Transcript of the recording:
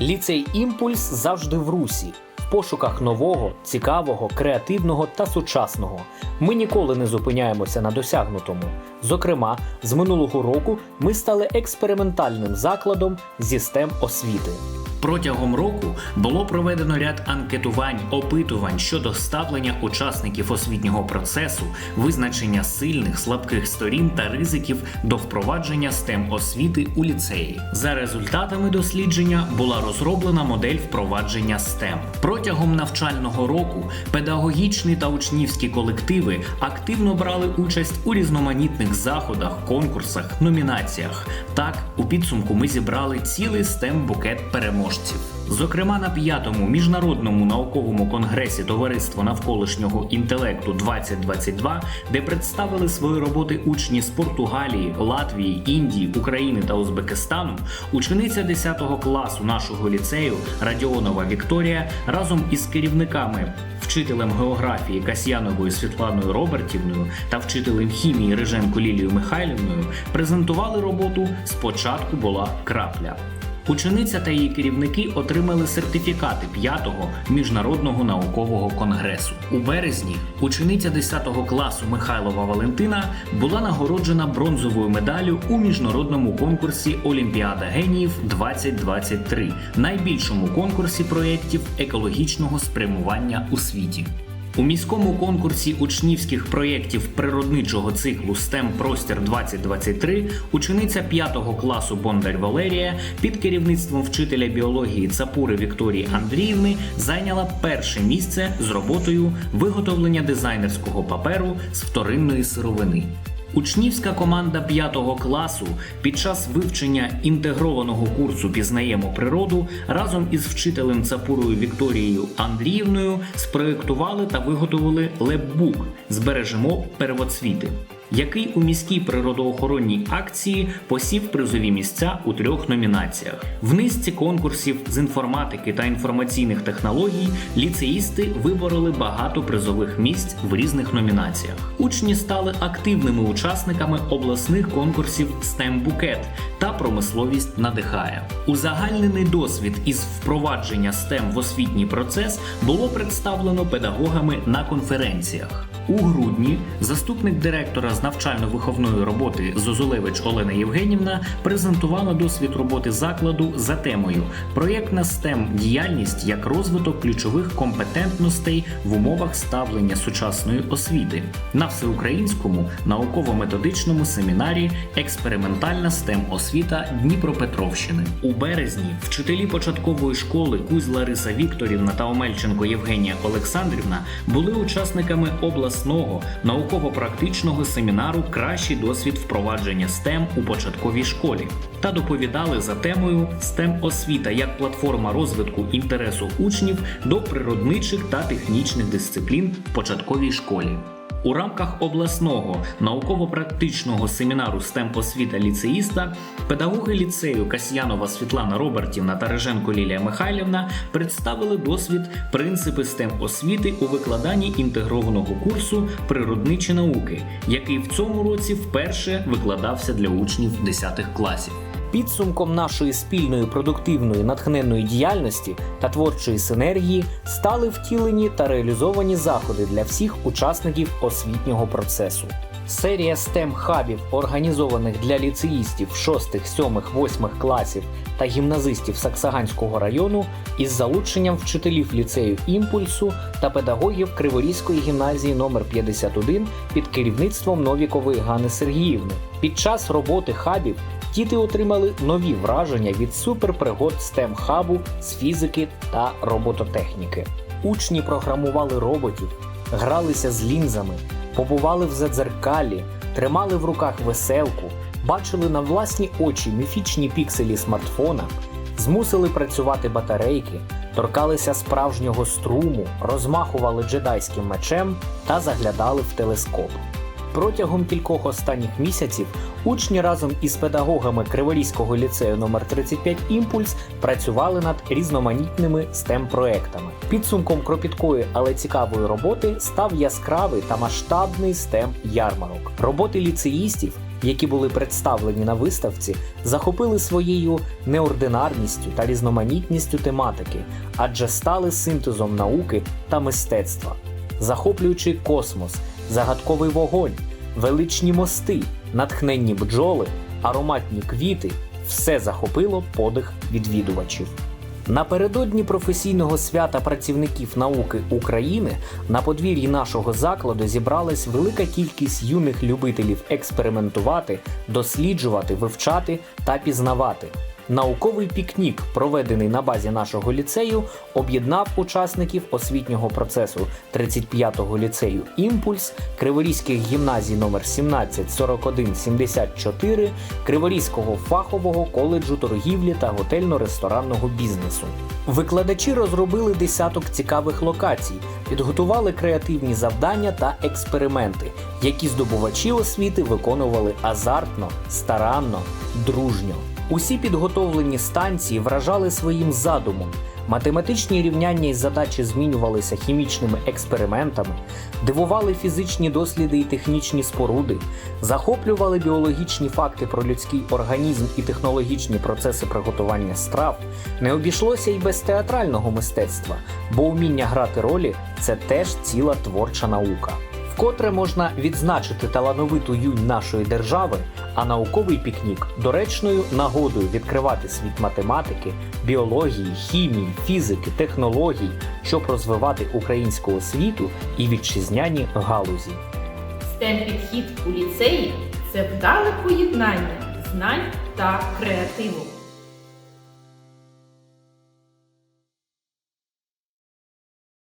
Ліцей Імпульс завжди в русі, в пошуках нового, цікавого, креативного та сучасного. Ми ніколи не зупиняємося на досягнутому. Зокрема, з минулого року ми стали експериментальним закладом зі STEM освіти. Протягом року було проведено ряд анкетувань, опитувань щодо ставлення учасників освітнього процесу, визначення сильних, слабких сторін та ризиків до впровадження STEM освіти у ліцеї. За результатами дослідження була розроблена модель впровадження STEM. Протягом навчального року педагогічні та учнівські колективи активно брали участь у різноманітних заходах, конкурсах, номінаціях. Так, у підсумку ми зібрали цілий STEM букет переможців. Зокрема, на п'ятому міжнародному науковому конгресі Товариство навколишнього інтелекту 2022, де представили свої роботи учні з Португалії, Латвії, Індії, України та Узбекистану, учениця 10 класу нашого ліцею Радіонова Вікторія разом із керівниками. Вчителем географії Касьяновою Світланою Робертівною та вчителем хімії Риженко Лілією Михайлівною презентували роботу Спочатку була крапля. Учениця та її керівники отримали сертифікати 5-го міжнародного наукового конгресу. У березні учениця 10 класу Михайлова Валентина була нагороджена бронзовою медаллю у міжнародному конкурсі Олімпіада геніїв 2023, найбільшому конкурсі проєктів екологічного спрямування у світі. У міському конкурсі учнівських проєктів природничого циклу STEM Простір 2023 учениця 5 класу Бондар Валерія під керівництвом вчителя біології Цапури Вікторії Андріївни зайняла перше місце з роботою виготовлення дизайнерського паперу з вторинної сировини. Учнівська команда 5 класу під час вивчення інтегрованого курсу Пізнаємо природу разом із вчителем Цапурою Вікторією Андріївною спроєктували та виготовили лепбук Збережемо первоцвіти, який у міській природоохоронній акції посів призові місця у трьох номінаціях. В низці конкурсів з інформатики та інформаційних технологій ліцеїсти вибороли багато призових місць в різних номінаціях. Учні стали активними учасниками обласних конкурсів STEM Букет та промисловість надихає. Узагальнений досвід із впровадження STEM в освітній процес було представлено педагогами на конференціях. У грудні заступник директора з навчально-виховної роботи Зозулевич Олена Євгенівна презентувала досвід роботи закладу за темою Проєктна STEM діяльність як розвиток ключових компетентностей в умовах ставлення сучасної освіти на всеукраїнському науково-методичному семінарі Експериментальна STEM освіта Дніпропетровщини. У березні вчителі початкової школи Кузь Лариса Вікторівна та Омельченко Євгенія Олександрівна були учасниками обласного науково-практичного семінару Кращий досвід впровадження STEM у початковій школі та доповідали за темою STEM освіта як платформа розвитку інтересу учнів до природничих та технічних дисциплін в початковій школі. У рамках обласного науково-практичного семінару STEM освіта ліцеїста педагоги ліцею Касьянова Світлана Робертівна та Реженко Лілія Михайлівна представили досвід принципи STEM освіти у викладанні інтегрованого курсу природничі науки, який в цьому році вперше викладався для учнів 10 класів. Підсумком нашої спільної продуктивної натхненної діяльності та творчої синергії стали втілені та реалізовані заходи для всіх учасників освітнього процесу. Серія STEM хабів, організованих для ліцеїстів 6, 7, 8 класів та гімназистів Саксаганського району із залученням вчителів ліцею імпульсу та педагогів Криворізької гімназії номер 51 під керівництвом Новікової Гани Сергіївни. Під час роботи хабів діти отримали нові враження від суперпригод STEM хабу з фізики та робототехніки. Учні програмували роботів, гралися з лінзами, побували в задзеркалі, тримали в руках веселку, бачили на власні очі міфічні пікселі смартфона, змусили працювати батарейки, торкалися справжнього струму, розмахували джедайським мечем та заглядали в телескоп. Протягом кількох останніх місяців учні разом із педагогами Криворізького ліцею номер 35 Імпульс працювали над різноманітними STEM проектами. Підсумком кропіткої, але цікавої роботи став яскравий та масштабний STEM ярмарок. Роботи ліцеїстів які були представлені на виставці, захопили своєю неординарністю та різноманітністю тематики, адже стали синтезом науки та мистецтва, захоплюючи космос, загадковий вогонь, величні мости, натхненні бджоли, ароматні квіти все захопило подих відвідувачів. Напередодні професійного свята працівників науки України на подвір'ї нашого закладу зібралась велика кількість юних любителів експериментувати, досліджувати, вивчати та пізнавати. Науковий пікнік, проведений на базі нашого ліцею, об'єднав учасників освітнього процесу 35-го ліцею Імпульс, Криворізьких гімназій номер 17, 41, 74, Криворізького фахового коледжу торгівлі та готельно-ресторанного бізнесу. Викладачі розробили десяток цікавих локацій, підготували креативні завдання та експерименти, які здобувачі освіти виконували азартно, старанно, дружньо. Усі підготовлені станції вражали своїм задумом. Математичні рівняння і задачі змінювалися хімічними експериментами, дивували фізичні досліди і технічні споруди, захоплювали біологічні факти про людський організм і технологічні процеси приготування страв. Не обійшлося й без театрального мистецтва, бо вміння грати ролі це теж ціла творча наука. Вкотре можна відзначити талановиту юнь нашої держави, а науковий пікнік доречною нагодою відкривати світ математики, біології, хімії, фізики, технологій, щоб розвивати українську освіту і вітчизняні галузі. STEM підхід у ліцеї це вдале поєднання знань та креативу.